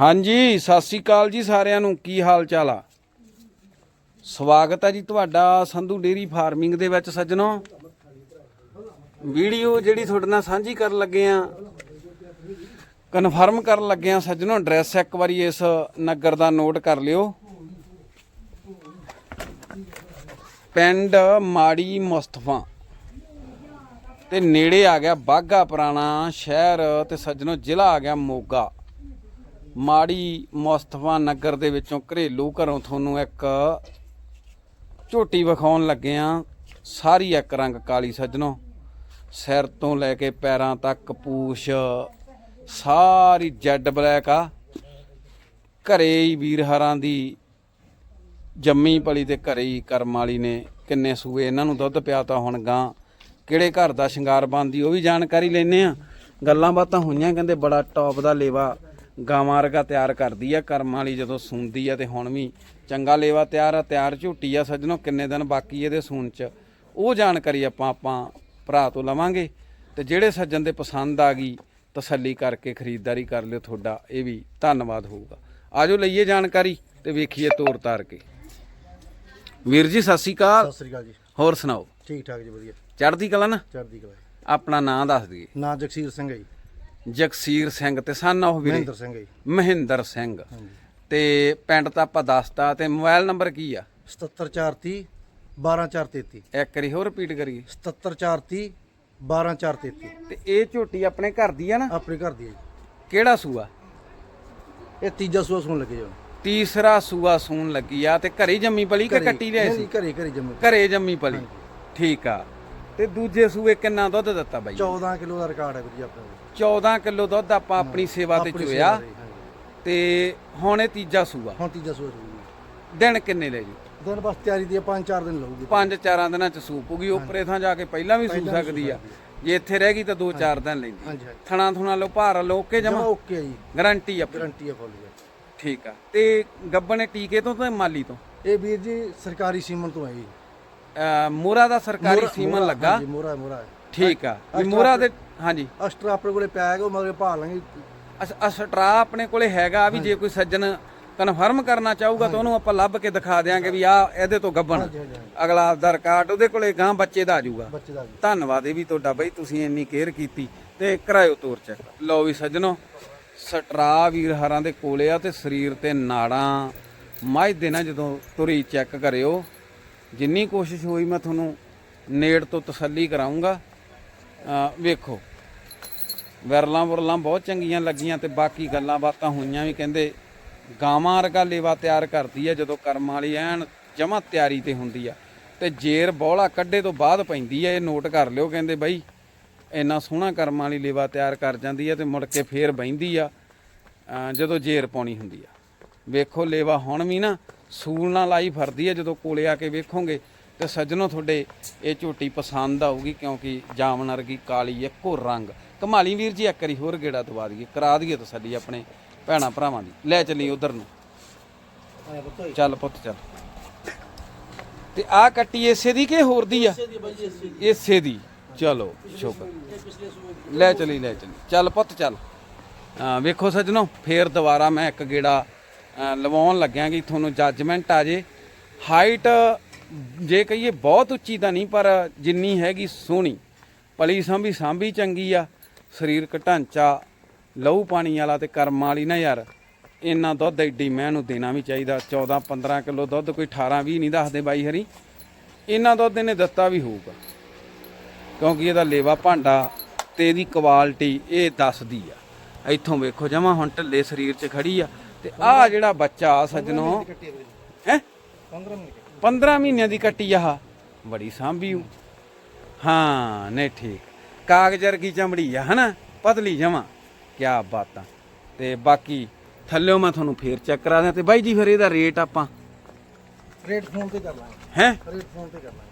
ਹਾਂਜੀ, ਸਤਿ ਸ੍ਰੀ ਅਕਾਲ ਜੀ ਸਾਰਿਆਂ ਨੂੰ। ਕੀ ਹਾਲ ਚਾਲ ਆ? ਸਵਾਗਤ ਹੈ ਜੀ ਤੁਹਾਡਾ ਸੰਧੂ ਡੇਰੀ ਫਾਰਮਿੰਗ ਦੇ ਵਿੱਚ ਸੱਜਣੋ। ਵੀਡੀਓ ਜਿਹੜੀ ਤੁਹਾਡੇ ਨਾਲ ਸਾਂਝੀ ਕਰਨ ਲੱਗੇ ਆ ਕਨਫਰਮ ਕਰਨ ਲੱਗੇ ਆ ਸੱਜਣੋ ਐਡਰੈਸ ਇੱਕ ਵਾਰੀ ਇਸ ਨਗਰ ਦਾ ਨੋਟ ਕਰ ਲਿਓ। ਪਿੰਡ ਮਾੜੀ ਮੁਸਤਫਾ। ਤੇ ਨੇੜੇ ਆ ਗਿਆ ਬਾਗਾ ਪੁਰਾਣਾ ਸ਼ਹਿਰ ਤੇ ਸੱਜਣੋ, ਜ਼ਿਲ੍ਹਾ ਆ ਗਿਆ ਮੋਗਾ। ਮਾੜੀ ਮੁਸਤਫਾ ਨਗਰ ਦੇ ਵਿੱਚੋਂ ਘਰੇਲੂ ਘਰੋਂ ਤੁਹਾਨੂੰ ਇੱਕ ਝੋਟੀ ਵਿਖਾਉਣ ਲੱਗੇ ਆ। ਸਾਰੀ ਇੱਕ ਰੰਗ ਕਾਲੀ ਸੱਜਣੋ। ਸਿਰ ਤੋਂ ਲੈ ਕੇ ਪੈਰਾਂ ਤੱਕ ਪੂਛ, ਸਾਰੀ ਜੈਡ ਬਲੈਕ ਆ। ਘਰੇ ਹੀ ਵੀਰ ਹਰਾਂ ਦੀ ਜੰਮੀ ਪਲੀ ਤੇ ਘਰੇ ਹੀ ਕਰਮ ਵਾਲੀ ਨੇ। ਕਿੰਨੇ ਸੂਏ ਇਹਨਾਂ ਨੂੰ ਦੁੱਧ ਪਿਆ ਤਾਂ ਹੁਣ ਗਾਂ। ਕਿਹੜੇ ਘਰ ਦਾ ਸ਼ਿੰਗਾਰ ਬਣਦੀ ਉਹ ਵੀ ਜਾਣਕਾਰੀ ਲੈਨੇ ਆ। ਗੱਲਾਂ ਬਾਤਾਂ ਹੋਈਆਂ, ਕਹਿੰਦੇ ਬੜਾ ਟੌਪ ਦਾ ਲੇਵਾ। ਗਾਵਾਂ ਵਰਗਾ ਤਿਆਰ ਕਰਦੀ ਆ ਕਰਮ ਵਾਲੀ ਜਦੋਂ ਸੂੰਦੀ ਆ ਤੇ ਹੁਣ ਵੀ ਚੰਗਾ ਲੇਵਾ ਤਿਆਰ ਆ ਤਿਆਰ ਝੂਟੀ ਆ ਸੱਜਣੋ ਕਿੰਨੇ ਦਿਨ ਬਾਕੀ ਇਹਦੇ ਸੂਣ ਚ। ਉਹ ਜਾਣਕਾਰੀ ਆਪਾਂ ਆਪਾਂ ਭਰਾ ਤੋਂ ਲਵਾਂਗੇ ਤੇ ਜਿਹੜੇ ਸੱਜਣ ਦੇ ਪਸੰਦ ਆ ਗਈ ਤਸੱਲੀ ਕਰਕੇ ਖਰੀਦਦਾਰੀ ਕਰ ਲਿਓ ਤੁਹਾਡਾ ਇਹ ਵੀ ਧੰਨਵਾਦ ਹੋਊਗਾ। ਆਜੋ ਲਈਏ ਜਾਣਕਾਰੀ ਤੇ ਵੇਖੀਏ ਤੋਰ ਤਾਰ ਕੇ। ਵੀਰ ਜੀ ਸਤਿ ਸ਼੍ਰੀ ਅਕਾਲ। ਸਤਿ ਸ੍ਰੀ ਅਕਾਲ ਜੀ। ਹੋਰ ਸੁਣਾਓ? ਠੀਕ ਠਾਕ ਜੀ ਵਧੀਆ। ਚੜ੍ਹਦੀ ਕਲਾ ਨਾ? ਚੜ੍ਹਦੀ ਕਲਾ ਜੀ। ਆਪਣਾ ਨਾਂ ਦੱਸ ਦਈਏ। ਨਾਂ ਜਗਸੀਰ ਸਿੰਘ ਹੈ ਜੀ। ਜਗਸੀਰ ਸਿੰਘ ਤੇ ਸਨ ਉਹ ਵੀਰੇ? ਮਹਿੰਦਰ ਸਿੰਘ ਜੀ। ਮਹਿੰਦਰ ਸਿੰਘ। ਤੇ ਪਿੰਡ ਤਾਂ ਆਪਾਂ ਦੱਸਤਾ ਤੇ ਮੋਬਾਈਲ ਨੰਬਰ ਕੀ ਆ? 77430 12433 ਇੱਕ ਵਾਰੀ ਹੋਰ ਰਿਪੀਟ ਕਰੀਏ। 77430 12433 ਤੇ ਇਹ ਝੋਟੀ ਆਪਣੇ ਘਰ ਦੀ ਆ ਨਾ? ਆਪਣੇ ਘਰ ਦੀ ਹੈ ਜੀ। ਕਿਹੜਾ ਸੂਆ? ਇਹ ਤੀਜਾ ਸੂਆ ਸੂਣ ਲੱਗੇ ਜੀ। ਤੀਸਰਾ ਸੂਆ ਸੂਣ ਲੱਗੀ ਆ ਤੇ ਘਰੇ ਜੰਮੀ ਪਲੀ ਕਿ ਕੱਟੀ ਨਹੀਂ, ਸੀ? ਘਰੇ ਘਰੇ ਜੰਮੇ ਘਰੇ ਜੰਮੀ ਪਲੀ। ਠੀਕ ਆ। ਤੇ ਦੂਜੇ ਸੂਏ ਕਿੰਨਾ ਦੁੱਧ ਦਿੱਤਾ ਬਾਈ? 14 ਕਿਲੋ ਦਾ ਰਿਕਾਰਡ ਹੈ ਵੀਰ ਜੀ ਆਪਣੇ। ਕੋਲ 14 ਕਿਲੋ ਦੁੱਧ ਆਪਾਂ ਆਪਣੀ ਸੇਵਾ ਤੇ ਆਪਣੀ ਚੋਇਆ। ਸੇਵਾ ਦੇ। ਤੇ ਹੁਣ ਇਹ ਤੀਜਾ ਸੂਆ। ਹੁਣ ਤੀਜਾ ਸੂਆ ਸੂਈ ਦਿਨ ਕਿੰਨੇ ਲੈ ਜੀ? ਦਿਨ ਬਸ ਤਿਆਰੀ ਦੀ 5-4 ਦਿਨ ਲਊਗੀ। ਪੰਜ ਚਾਰਾਂ ਦਿਨਾਂ ਚ ਸੂਪੂਗੀ ਉਪਰੇ ਥਾਂ ਜਾ ਕੇ ਪਹਿਲਾਂ ਵੀ ਸੂ ਸਕਦੀ ਆ। ਜੇ ਇੱਥੇ ਰਹਿ ਗਈ ਤਾਂ 2-4 ਦਿਨ ਲੈਂਦੀ ਹਾਂਜੀ ਹਾਂਜੀ। ਥਣਾ ਥੁਣਾ ਲੋ ਭਾਰ ਲੋ ਕੇ ਜਮਾ ਜਮਾ? ਓਕੇ ਜੀ। ਗਾਰੰਟੀ ਆ ਗਾਰੰਟੀ ਹੈ ਫੁੱਲ ਜੀ। ਠੀਕ ਆ। ਤੇ ਗੱਬਣੇ ਟੀਕੇ ਤੋਂ ਤੇ ਮਾਲੀ ਤੋਂ? ਇਹ ਵੀਰ ਜੀ ਸਰਕਾਰੀ ਸੀਮਨ ਤੋਂ ਹੈ ਜੀ। ਮੋਰਾ ਦਾ ਸਰਕਾਰੀ ਸੀਮਨ ਲੱਗਾ। ਜੀ ਮੋਰਾ ਮੋਰਾ ਠੀਕ ਆ। ਵੀ ਮੋਰਾ ਦੇ ਹਾਂਜੀ। ਅਸਟਰ ਆਪਣੇ ਕੋਲੇ ਪਿਆ ਹੈਗਾ ਉਹ ਮਗਰ ਭਾਲ ਲਾਂਗੇ। ਅਸ- ਅਸਟਰਾ ਆਪਣੇ ਕੋਲੇ ਹੈਗਾ ਵੀ ਜੇ ਕੋਈ ਸੱਜਣ ਕਨਫਰਮ ਕਰਨਾ ਚਾਹੂਗਾ ਤਾਂ ਉਹਨੂੰ ਆਪਾਂ ਲੱਭ ਕੇ ਦਿਖਾ ਦਿਆਂਗੇ ਵੀ ਆ ਇਹਦੇ ਤੋਂ ਗੱਬਣ। ਅਗਲਾ ਆਪਦਾ ਰਿਕਾਰਡ ਉਹਦੇ ਕੋਲੇ ਗਾਂ ਬੱਚੇ ਦਾ ਆ ਜਾਊਗਾ। ਧੰਨਵਾਦ ਇਹ ਵੀ ਤੁਹਾਡਾ ਬਈ ਤੁਸੀਂ ਇੰਨੀ ਕੇਅਰ ਕੀਤੀ ਤੇ ਕਰਾਇਓ ਤੋਰ ਚੈੱਕ। ਲਓ ਵੀ ਸੱਜਣੋ ਸਟਰਾ ਵੀਰ ਹਰਾਂ ਦੇ ਕੋਲੇ ਆ ਤੇ ਸਰੀਰ ਤੇ ਨਾੜਾਂ। ਮੱਝ ਦੇ ਨਾ ਜਦੋਂ ਤੁਰੀ ਚੈੱਕ ਕਰਿਓ। ਜਿੰਨੀ ਕੋਸ਼ਿਸ਼ ਹੋਈ ਮੈਂ ਤੁਹਾਨੂੰ ਨੇੜ ਤੋਂ ਤਸੱਲੀ ਕਰਾਉਂਗਾ ਵੇਖੋ। ਵਰਲਾਂ ਵਰਲਾਂ ਬਹੁਤ ਚੰਗੀਆਂ ਲੱਗੀਆਂ ਤੇ ਬਾਕੀ ਗੱਲਾਂ ਬਾਤਾਂ ਹੋਈਆਂ ਵੀ ਕਹਿੰਦੇ ਗਾਵਾਂ ਵਰਗਾ ਲੇਵਾ ਤਿਆਰ ਕਰਦੀ ਆ, ਜਦੋਂ ਕਰਮ ਵਾਲੀ ਐਨ ਜਮਾ ਤਿਆਰੀ ਤੇ ਹੁੰਦੀ ਆ। ਤੇ ਜੇਰ ਬੋਲਾ ਕੱਢੇ ਤੋਂ ਬਾਅਦ ਪੈਂਦੀ ਆ, ਇਹ ਨੋਟ ਕਰ ਲਿਓ ਕਹਿੰਦੇ ਬਾਈ, ਇੰਨਾ ਸੋਹਣਾ ਕਰਮ ਵਾਲੀ ਲੇਵਾ ਤਿਆਰ ਕਰ ਜਾਂਦੀ ਆ ਤੇ ਮੁੜ ਕੇ ਫੇਰ ਬਹਿੰਦੀ ਆ ਜਦੋਂ ਜੇਰ ਪਾਉਣੀ ਹੁੰਦੀ ਆ। ਵੇਖੋ ਲੇਵਾ ਹੁਣ ਵੀ ਨਾ ਸੂਲ ਨਾਲ ਲਾਈ ਫਰਦੀ ਹੈ ਜਦੋਂ ਕੋਲੇ ਆ ਕੇ ਵੇਖੋਗੇ ਤੇ ਸੱਜਣੋ ਤੁਹਾਡੇ ਇਹ ਝੋਟੀ ਪਸੰਦ ਆਊਗੀ ਕਿਉਂਕਿ ਜਾਮਨ ਵਰਗੀ ਕਾਲੀ ਇੱਕੋ ਰੰਗ। ਕਮਾਲੀ ਵੀਰ ਜੀ, ਇੱਕ ਵਾਰੀ ਹੋਰ ਗੇੜਾ ਦਵਾ ਦਈਏ, ਕਰਾ ਦਈਏ ਤਸੱਲੀ ਆਪਣੇ ਭੈਣਾ ਭਰਾਵਾਂ ਦੀ। ਲੈ ਚੱਲੀ ਉਧਰ ਨੂੰ। ਚੱਲ ਪੁੱਤ, ਚੱਲ। ਤੇ ਆ ਕੱਟੀ ਇਸੇ ਦੀ ਕਿ ਹੋਰ ਦੀ ਆ? ਦੀ ਇਸੇ ਦੀ। ਚਲੋ, ਸ਼ੁਕਰ। ਲੈ ਚਲੀ ਲੈ ਚਲੀ। ਚੱਲ ਪੁੱਤ, ਚੱਲ। ਵੇਖੋ ਸੱਜਣੋ, ਫੇਰ ਦੁਬਾਰਾ ਮੈਂ ਇੱਕ ਗੇੜਾ ਲਵਾਉਣ ਲੱਗਿਆ ਕਿ ਤੁਹਾਨੂੰ ਜੱਜਮੈਂਟ ਆ ਜੇ। ਹਾਈਟ ਜੇ ਕਹੀਏ ਬਹੁਤ ਉੱਚੀ ਤਾਂ ਨਹੀਂ, ਪਰ ਜਿੰਨੀ ਹੈਗੀ ਸੋਹਣੀ। ਪਲੀ ਸਾਂਭੀ ਸਾਂਭੀ ਚੰਗੀ ਆ। ਸਰੀਰਕ ਢਾਂਚਾ ਲਹੂ ਪਾਣੀ ਵਾਲਾ ਤੇ ਕਰਮ ਵਾਲੀ ਨਾ ਯਾਰ। ਇੰਨਾ ਦੁੱਧ ਐਡੀ ਮੈਂ ਨੂੰ ਦੇਣਾ ਵੀ ਚਾਹੀਦਾ। 14 15 ਕਿਲੋ ਦੁੱਧ ਕੋਈ 18 20 ਨਹੀਂ ਦੱਸਦੇ ਬਾਈ ਹਰੀ। ਇੰਨਾ ਦੁੱਧ ਇਹਨੇ ਦਿੱਤਾ ਵੀ ਹੋਊਗਾ। ਕਿਉਂਕਿ ਇਹਦਾ ਲੇਵਾ ਭਾਂਡਾ ਤੇ ਇਹਦੀ ਕੁਆਲਿਟੀ ਇਹ ਦੱਸਦੀ ਆ। ਇੱਥੋਂ ਵੇਖੋ ਜਮਾ ਹੁਣ ਢੱਲੇ ਸਰੀਰ 'ਚ ਖੜੀ ਆ। ਤੇ ਆਹ ਜਿਹੜਾ ਬੱਚਾ ਆ ਸੱਜਣੋ ਹੈ? 15 ਮਿੰਟ 15 ਮਹੀਨਿਆਂ ਦੀ ਕੱਟੀ ਆਹ। ਬੜੀ ਸਾਂਭੀ ਊ। ਹਾਂ ਨਹੀਂ ਠੀਕ। ਕਾਗਜ਼ ਵਰਗੀ ਚਮੜੀ ਆ ਹਨਾ? ਪਤਲੀ ਜਮਾ। ਕੀ ਬਾਤਾਂ। ਤੇ ਬਾਕੀ ਥੱਲਿਓ ਮੈਂ ਤੁਹਾਨੂੰ ਫੇਰ ਚੈੱਕ ਕਰਾ ਦਿਆਂ ਤੇ ਬਾਈ ਜੀ ਫਿਰ ਇਹਦਾ ਰੇਟ ਆਪਾਂ ਰੇਟ ਫੋਨ ਤੇ ਕਰ ਲਾਂਗੇ। ਹੈ? ਰੇਟ ਫੋਨ ਤੇ ਕਰ ਲਾਂਗੇ।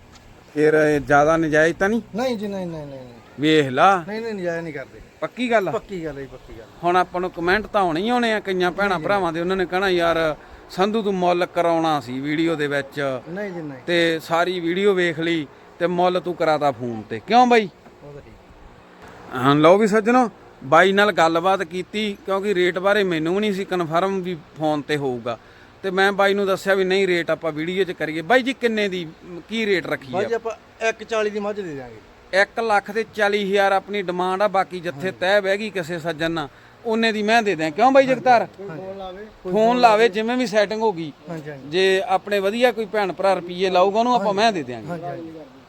ਫਿਰ ਜ਼ਿਆਦਾ ਨਜਾਇਜ਼ ਤਾਂ ਨਹੀਂ? ਨਹੀਂ ਜੀ ਨਹੀਂ ਨਹੀਂ ਨਹੀਂ ਨਹੀਂ। ਵੇਖ ਲਾ। ਨਹੀਂ ਨਹੀਂ ਨਜਾਇਜ਼ ਨਹੀਂ ਕਰਦੇ। ਪੱਕੀ ਗੱਲ ਆ? ਪੱਕੀ ਗੱਲ ਹੈ ਜੀ, ਪੱਕੀ ਗੱਲ। ਹੁਣ ਆਪਾਂ ਨੂੰ ਕਮੈਂਟ ਤਾਂ ਆਉਣੇ ਹੀ ਆ ਕਈਆਂ ਭੈਣਾਂ ਭਰਾਵਾਂ ਦੇ ਉਹਨਾਂ ਨੇ ਕਹਣਾ ਯਾਰ ਸੰਧੂ ਤੂੰ ਮੁੱਲ ਕਰਾਉਣਾ ਸੀ ਵੀਡੀਓ ਦੇ ਵਿੱਚ। ਨਹੀਂ ਜੀ ਨਹੀਂ। ਤੇ ਸਾਰੀ ਵੀਡੀਓ ਵੇਖ ਲਈ ਤੇ ਮੁੱਲ ਤੂੰ ਕਰਾਤਾ ਫੋਨ ਤੇ। ਕਿਉਂ ਬਾਈ? ਉਹ ਤਾਂ ਠੀਕ। ਹਾਂ ਲਓ ਵੀ ਸੱਜਣੋ ਬਾਈ ਨਾਲ ਗੱਲਬਾਤ ਕੀਤੀ ਕਿਉਂਕਿ ਰੇਟ ਬਾਰੇ ਮੈਨੂੰ ਵੀ ਨਹੀਂ ਸੀ ਕਨਫਰਮ ਵੀ ਫੋਨ ਤੇ ਹੋਊਗਾ। ਤੇ ਮੈਂ ਬਾਈ ਨੂੰ ਦੱਸਿਆ ਵੀ ਨਹੀਂ ਰੇਟ ਆਪਾਂ ਵੀਡੀਓ 'ਚ ਕਰੀਏ। ਬਾਈ ਜੀ ਕਿੰਨੇ ਦੀ ਕੀ ਰੇਟ ਰੱਖੀ ਆ? ਬਾਜੀ ਆਪਾਂ 140 ਦੀ ਮੱਝ ਦੇ ਦਿਆਂਗੇ। 1 ਲੱਖ ਤੇ 40 ਹਜ਼ਾਰ ਆਪਣੀ ਡਿਮਾਂਡ ਆ ਬਾਕੀ ਜਿੱਥੇ ਤੈਅ ਬਹਿ ਗਈ ਕਿਸੇ ਸੱਜਣ ਨਾਲ ਉਹਨੇ ਦੀ ਮੈਂ ਦੇ ਦਿਆਂ। ਕਿਉਂ ਬਾਈ ਜਗਤਾਰ? ਫੋਨ ਲਾਵੇ ਫੋਨ ਲਾਵੇ ਜਿਵੇਂ ਵੀ ਸੈਟਿੰਗ ਹੋ ਗਈ। ਜੇ ਆਪਣੇ ਵਧੀਆ ਕੋਈ ਭੈਣ ਭਰਾ ਰੁਪਈਏ ਲਾਊਗਾ ਉਹਨੂੰ ਆਪਾਂ ਮੈਂ ਦੇ ਦਿਆਂਗੇ।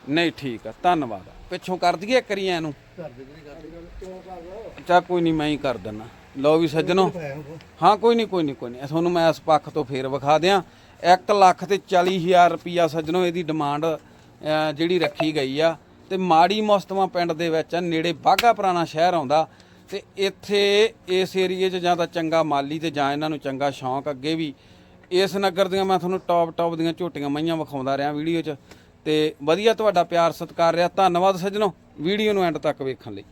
ਨਹੀਂ ਠੀਕ ਆ। ਧੰਨਵਾਦ। ਪਿੱਛੋਂ ਕਰ ਦਈਏ ਕਰੀਏ ਇਹਨੂੰ ਕਰ ਦੇ ਵੀਰੇ ਕੋਈ ਨਹੀਂ ਮੈਂ ਹੀ ਕਰ ਦਿੰਦਾ ਲਓ ਵੀ ਸੱਜਣੋ। ਹਾਂ, ਕੋਈ ਨਹੀਂ ਕੋਈ ਨਹੀਂ ਕੋਈ ਨਹੀਂ ਤੁਹਾਨੂੰ ਮੈਂ ਇਸ ਪੱਖ ਤੋਂ ਫੇਰ ਵਿਖਾ ਦਿਆਂ। 1 ਲੱਖ ਤੇ 40 ਹਜ਼ਾਰ ਰੁਪਈਆ ਸੱਜਣੋ, ਇਹਦੀ ਡਿਮਾਂਡ ਜਿਹੜੀ ਰੱਖੀ ਗਈ ਆ। ਤੇ ਮਾੜੀ ਮਸਤਵਾ ਪਿੰਡ ਦੇ ਵਿੱਚ ਨੇੜੇ ਬਾਗਾ ਪੁਰਾਣਾ ਸ਼ਹਿਰ ਆਉਂਦਾ। ਤੇ ਇੱਥੇ ਇਸ ਏਰੀਏ 'ਚ ਜਾਂ ਤਾਂ ਚੰਗਾ ਮਾਲੀ ਤੇ ਜਾਂ ਇਹਨਾਂ ਨੂੰ ਚੰਗਾ ਸ਼ੌਂਕ ਅੱਗੇ ਵੀ। ਇਸ ਨਗਰ ਦੀਆਂ ਮੈਂ ਤੁਹਾਨੂੰ ਟੌਪ ਟੌਪ ਦੀਆਂ ਝੋਟੀਆਂ ਮਈਆਂ ਵਿਖਾਉਂਦਾ ਰਿਹਾ ਵੀਡੀਓ 'ਚ। ਤੇ ਵਧੀਆ ਤੁਹਾਡਾ ਪਿਆਰ ਸਤਿਕਾਰ ਰਿਹਾ। ਧੰਨਵਾਦ ਸੱਜਣੋ ਵੀਡੀਓ ਨੂੰ ਐਂਡ ਤੱਕ ਵੇਖਣ ਲਈ।